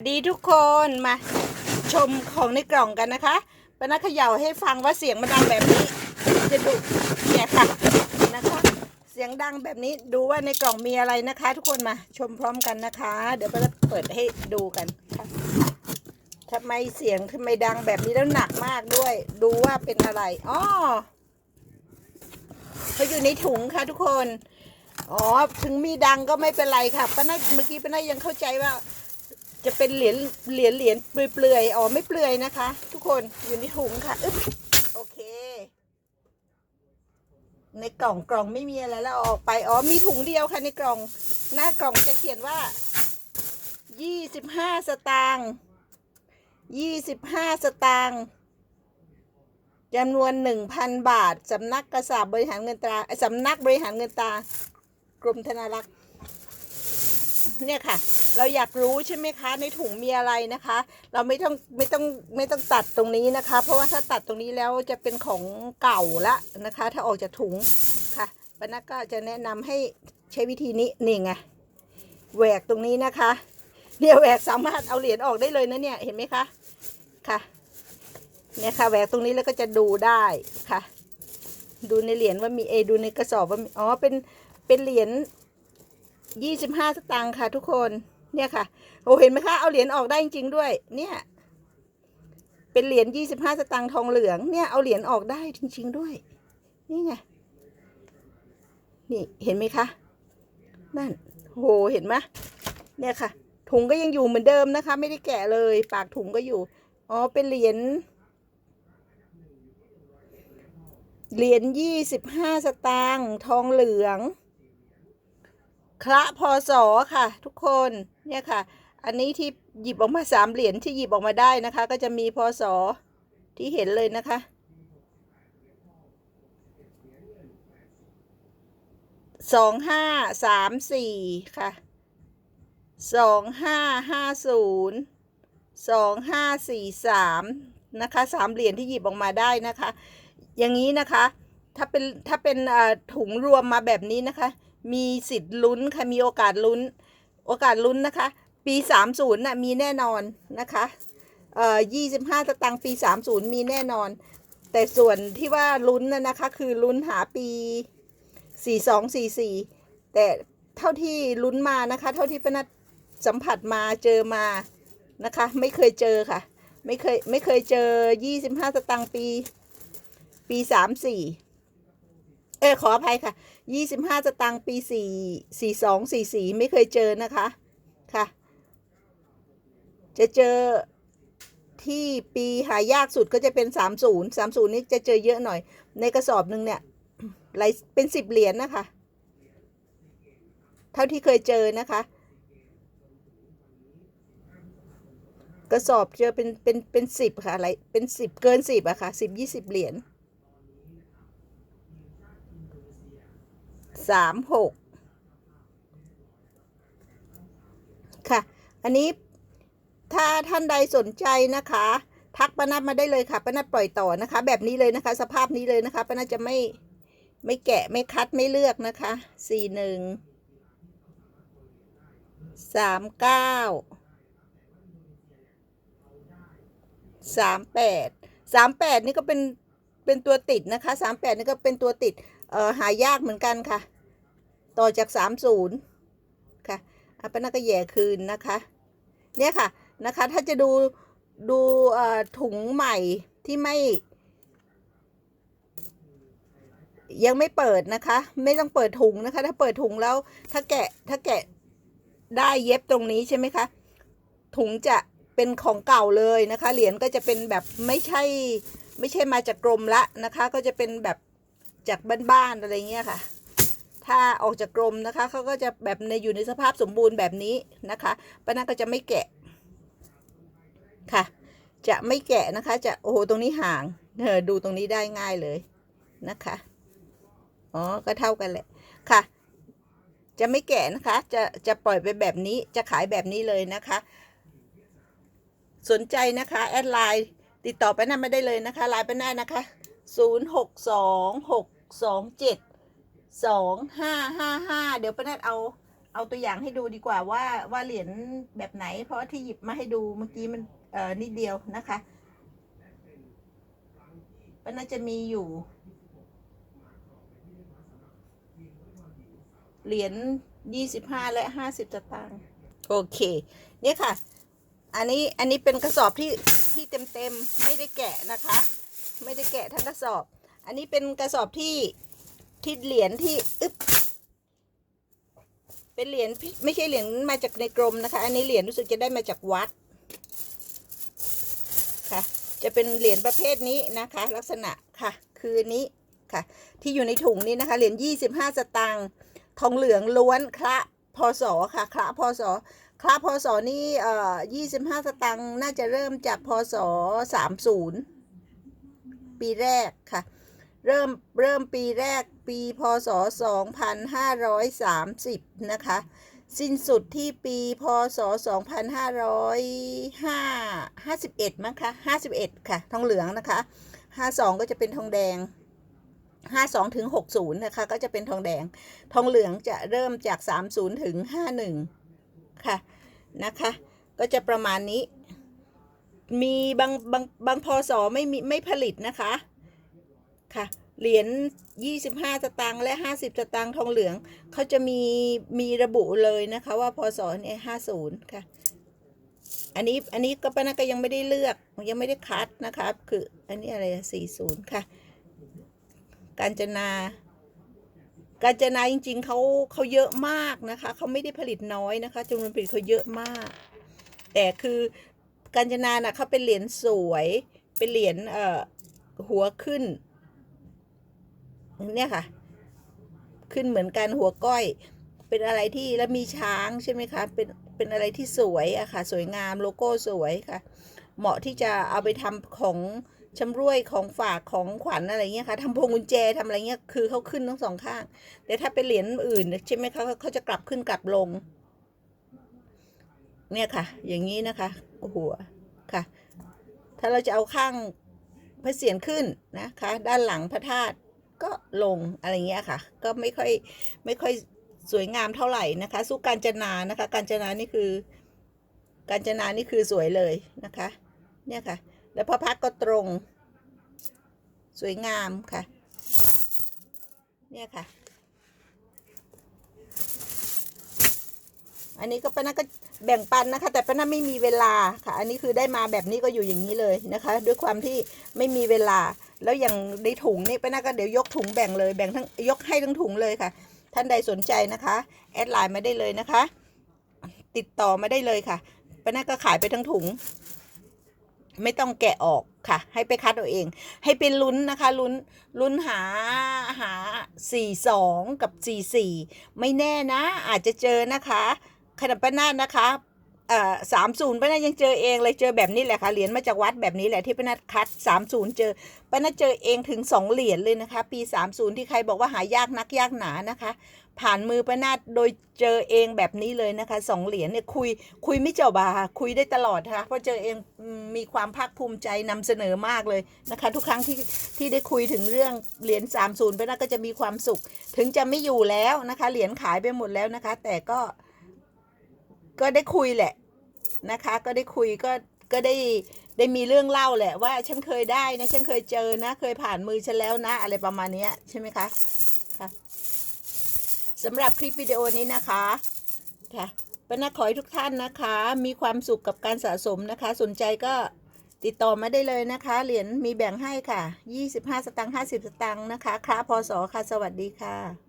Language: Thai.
ดีทุกคนมาชมของในกล่องกันนะคะปนักเขย่าให้ฟังว่าเสียงมันดังแบบนี้ จะดูเนี่ยค่ะนะคะ เสียงดังแบบนี้ดูว่าในกล่องมีอะไรนะคะ ทุกคนมาชมพร้อมกันนะคะ เดี๋ยวปนักเปิดให้ดูกันค่ะทำไมเสียงทำไมดังแบบนี้แล้วหนักมากด้วย ดูว่าเป็นอะไรอ๋อเขาอยู่ในถุงค่ะทุกคนอ๋อถึงมีดังก็ไม่เป็นไรค่ะป้านาเมื่อกี้ป้านายังเข้าใจว่า จะเป็นเหรียญเหรียญเหรียญเปลือยๆอ๋อไม่เปลือยนะคะ ทุกคนอยู่ในถุงค่ะอึ๊บโอเค ในกล่องกล่องไม่มีอะไรแล้วออกไปอ๋อมีถุงเดียวค่ะในกล่อง หน้ากล่องจะเขียนว่ายี่สิบห้าสตางค์ยี่สิบห้าสตางค์จำนวนหนึ่งพันบาทสำนักกษาบบริหารเงินตราสำนักบริหารเงินตากรมธนารักษ์ เนี่ยค่ะ เราอยากรู้ใช่ไหมคะ ในถุงมีอะไรนะคะ เราไม่ต้องไม่ต้องไม่ต้องตัดตรงนี้นะคะ เพราะว่าถ้าตัดตรงนี้แล้วจะเป็นของเก่าละนะคะ ถ้าออกจากถุงค่ะปนักก็จะแนะนำให้ใช้วิธีนี้นี่ไงแหวกตรงนี้นะคะเนี่ยแหวกสามารถเอาเหรียญออกได้เลยนะเนี่ยเห็นไหมคะค่ะเนี่ยค่ะแหวกตรงนี้แล้วก็จะดูได้ค่ะ ดูในเหรียญว่ามีเอดูในกระสอบว่ามีอ๋อเป็นเป็นเหรียญ ยี่สิบห้าสตางค์ค่ะทุกคนเนี่ยค่ะโอ้เห็นไหมคะเอาเหรียญออกได้จริง ๆ ด้วย เนี่ย เป็นเหรียญยี่สิบห้าสตางค์ทองเหลืองเนี่ยเอาเหรียญออกได้จริง ๆ ด้วย นี่ไงนี่เห็นไหมคะ นั่นโหเห็นไหมเนี่ยค่ะ ถุงก็ยังอยู่เหมือนเดิมนะคะ ไม่ได้แกะเลย ปากถุงก็อยู่อ๋อเป็นเหรียญเหรียญยี่สิบห้าสตางค์ทองเหลือง คละพศค่ะ ทุกคนเนี่ยค่ะ อันนี้ที่หยิบออกมาสามเหรียญที่หยิบออกมาได้นะคะ ก็จะมีพศที่เห็นเลยนะคะ สองห้าสามสี่ค่ะ สองห้าห้าศูนย์สองห้าสี่สามนะคะสามเหรียญที่หยิบออกมาได้นะคะ อย่างนี้นะคะ ถ้าเป็นถ้าเป็นถุงรวมมาแบบนี้นะคะ มีสิทธิ์ลุ้นค่ะมีโอกาสลุ้น โอกาสลุ้นนะคะ ปี 30น่ะมีแน่นอนนะคะเอ่อ25สตางค์ปี 30 มีแน่นอน แต่ส่วนที่ว่าลุ้นน่ะนะคะ คือลุ้นหาปี 42 44 แต่เท่าที่ลุ้นมานะคะ เท่าที่ปนัดสัมผัสมาเจอมานะคะ ไม่เคยเจอค่ะ ไม่เคยไม่เคยเจอ 25สตางค์ปี ปีสามสี่ เออขออภัยค่ะ ยี่สิบห้าสตางค์ปีสี่สี่สองสี่สี่ไม่เคยเจอนะคะ ค่ะ จะเจอที่ปีหายากสุดก็จะเป็นสามศูนย์สามศูนย์นี่จะเจอเยอะหน่อย ในกระสอบหนึ่งเนี่ยหลายเป็นสิบเหรียญนะคะ เท่าที่เคยเจอนะคะ กระสอบเจอเป็นเป็นเป็นสิบค่ะอะไรเป็นสิบเกินสิบอะค่ะสิบยี่สิบเหรียญ สามหกค่ะ อันนี้ถ้าท่านใดสนใจนะคะ ทักป้านัดมาได้เลยค่ะป้านัดปล่อยต่อนะคะ แบบนี้เลยนะคะ สภาพนี้เลยนะคะป้านัดจะไม่ไม่แกะไม่คัดไม่เลือกนะคะสี่หนึ่งสามเก้าสามแปดสามแปดนี่ก็เป็นเป็นตัวติดนะคะสามแปดนี่ก็เป็นตัวติดเอ่อหายากเหมือนกันค่ะ ต่อจากสามศูนย์ค่ะอาปนักก็แย่คืนนะคะ เนี่ยค่ะนะคะ ถ้าจะดูดูถุงใหม่ที่ไม่ ยังไม่เปิดนะคะ ไม่ต้องเปิดถุงนะคะ ถ้าเปิดถุงแล้ว ถ้าแกะถ้าแกะได้เย็บตรงนี้ใช่ไหมคะ ถุงจะเป็นของเก่าเลยนะคะ เหรียญก็จะเป็นแบบไม่ใช่ ไม่ใช่มาจากกรมละนะคะ ก็จะเป็นแบบจากบ้านๆอะไรเงี้ยค่ะ ถ้าออกจากกรมนะคะเขาก็จะแบบในอยู่ในสภาพสมบูรณ์แบบนี้นะคะป้านาก็จะไม่แกะค่ะ จะไม่แกะนะคะ จะโอ้โหตรงนี้ห่างเออดูตรงนี้ได้ง่ายเลยนะคะอ๋อก็เท่ากันแหละค่ะ จะไม่แกะนะคะ จะจะปล่อยไปแบบนี้จะขายแบบนี้เลยนะคะ สนใจนะคะแอดไลน์ติดต่อไปนั่นมาได้เลยนะคะไลน์ไปได้นะคะศูนย์หกสองหก สองห้าห้าห้าเดี๋ยวป้านัดเอาเอาตัวอย่างให้ดูดีกว่าว่าว่าเหรียญแบบไหน เพราะที่หยิบมาให้ดูเมื่อกี้มันเอ่อนิดเดียวนะคะมันน่าจะมีอยู่ เหรียญยี่สิบห้าและห้าสิบสตางค์โอเคเนี่ยค่ะ อันนี้อันนี้เป็นกระสอบที่ที่เต็มเต็มไม่ได้แกะนะคะ ไม่ได้แกะทั้งกระสอบ อันนี้เป็นกระสอบที่ ที่เหรียญที่อึ๊บเป็นเหรียญไม่ใช่เหรียญมาจากในกรมนะคะ อันนี้เหรียญรู้สึกจะได้มาจากวัดค่ะ จะเป็นเหรียญประเภทนี้นะคะ ลักษณะค่ะ คือนี้ค่ะ ที่อยู่ในถุงนี้นะคะ เหรียญยี่สิบห้าสตางค์ทองเหลืองล้วนคละพศค่ะคละพศคละพศนี่เอ่อยี่สิบห้าสตางค์น่าจะเริ่มจากพศสามศูนย์ปีแรกค่ะ เริ่มเริ่มปีแรก ปี พศ 2530 นะคะ สิ้นสุดที่ปี พศ 2551 มั้งคะ51 ค่ะ ทองเหลืองนะคะ 52 ก็จะเป็นทองแดง 52 ถึง 60 นะคะ ก็จะเป็นทองแดง ทองเหลืองจะเริ่มจาก 30 ถึง 51 ค่ะ นะคะ ก็จะประมาณนี้ มีบางบางบางพศไม่มีไม่ผลิตนะคะค่ะ เหรียญ25สตางค์และ 50สตางค์ทองเหลือง เขาจะมีมีระบุเลยนะคะว่าพศเนี่ย50 ค่ะ อันนี้อันนี้ก็ป้านก็ยังไม่ได้เลือกยังไม่ได้คัดนะคะคืออันนี้อะไร 40 ค่ะ การจนา การจนาจริง ๆเขาเขาเยอะมากนะคะเขาไม่ได้ผลิตน้อยนะคะจำนวนผลิตเขาเยอะมาก แต่คือการจนาน่ะเขาเป็นเหรียญสวยเป็นเหรียญเอ่อหัวขึ้น เนี่ยค่ะ ขึ้นเหมือนกันหัวก้อย เป็นอะไรที่แล้วมีช้างใช่ไหมคะเป็นเป็นอะไรที่สวยอะค่ะ สวยงามโลโก้สวยค่ะ เหมาะที่จะเอาไปทำของชำรวยของฝากของขวัญอะไรเงี้ยค่ะทำพวงกุญแจทำอะไรเงี้ยคือเขาขึ้นทั้งสองข้าง แต่ถ้าเป็นเหรียญอื่นใช่ไหมคะเขาจะกลับขึ้นกลับลง เนี่ยค่ะ อย่างนี้นะคะหัวค่ะ ถ้าเราจะเอาข้างพระเศียรขึ้นนะคะ ด้านหลังพระธาตุ ก็ลงอะไรเงี้ยค่ะ ก็ไม่ค่อยไม่ค่อยสวยงามเท่าไหร่นะคะ สู้การจนานะคะ การจนานี่คือ การจนานี่คือสวยเลยนะคะ เนี่ยค่ะ แล้วพระพักก็ตรง สวยงามค่ะ เนี่ยค่ะ อันนี้ก็ป้านาก็ แบ่งปันนะคะ แต่ป้านาไม่มีเวลาค่ะ อันนี้คือได้มาแบบนี้ก็อยู่อย่างนี้เลยนะคะ ด้วยความที่ไม่มีเวลา แล้วอย่างในถุงนี่ป้านาก็เดี๋ยวยกถุงแบ่งเลยแบ่งทั้งยกให้ทั้งถุงเลยค่ะ ท่านใดสนใจนะคะแอดไลน์มาได้เลยนะคะ ติดต่อมาได้เลยค่ะป้านาก็ขายไปทั้งถุง ไม่ต้องแกะออกค่ะ ให้ไปคัดเอาเอง ให้เป็นลุ้นนะคะลุ้นลุ้นหาหาสี่สองกับสี่สี่ไม่แน่นะ อาจจะเจอนะคะ ขนาดป้านานะคะสามศูนย์ป้านายังเจอเองเลยเจอแบบนี้แหละค่ะเหรียญมาจากวัดแบบนี้แหละที่ป้านาคัดสามศูนย์เจอป้านาเจอเองถึงสองเหรียญเลยนะคะ ปีสามศูนย์ที่ใครบอกว่าหายากนักยากหนานะคะ ผ่านมือป้านาโดยเจอเองแบบนี้เลยนะคะสองเหรียญเนี่ยคุยคุยไม่เจ้าบาคุยได้ตลอดนะคะเพราะเจอเองมีความภาคภูมิใจนำเสนอมากเลยนะคะ ทุกครั้งที่ที่ได้คุยถึงเรื่องเหรียญ30ป้านาก็จะมีความสุข ถึงจะไม่อยู่แล้วนะคะเหรียญขายไปหมดแล้วนะคะ แต่ก็ ก็ได้คุยแหละนะคะ ก็ได้คุยก็ก็ได้ได้มีเรื่องเล่าแหละว่าฉันเคยได้นะฉันเคยเจอนะ เคยผ่านมือฉันแล้วนะ อะไรประมาณนี้ใช่ไหมคะค่ะสำหรับคลิปวิดีโอนี้นะคะค่ะปนักขอให้ทุกท่านนะคะ มีความสุขกับการสะสมนะคะ สนใจก็ติดต่อมาได้เลยนะคะ เหรียญมีแบ่งให้ค่ะ 25 สตางค์50 สตางค์นะคะคราพศค่ะ สวัสดีค่ะ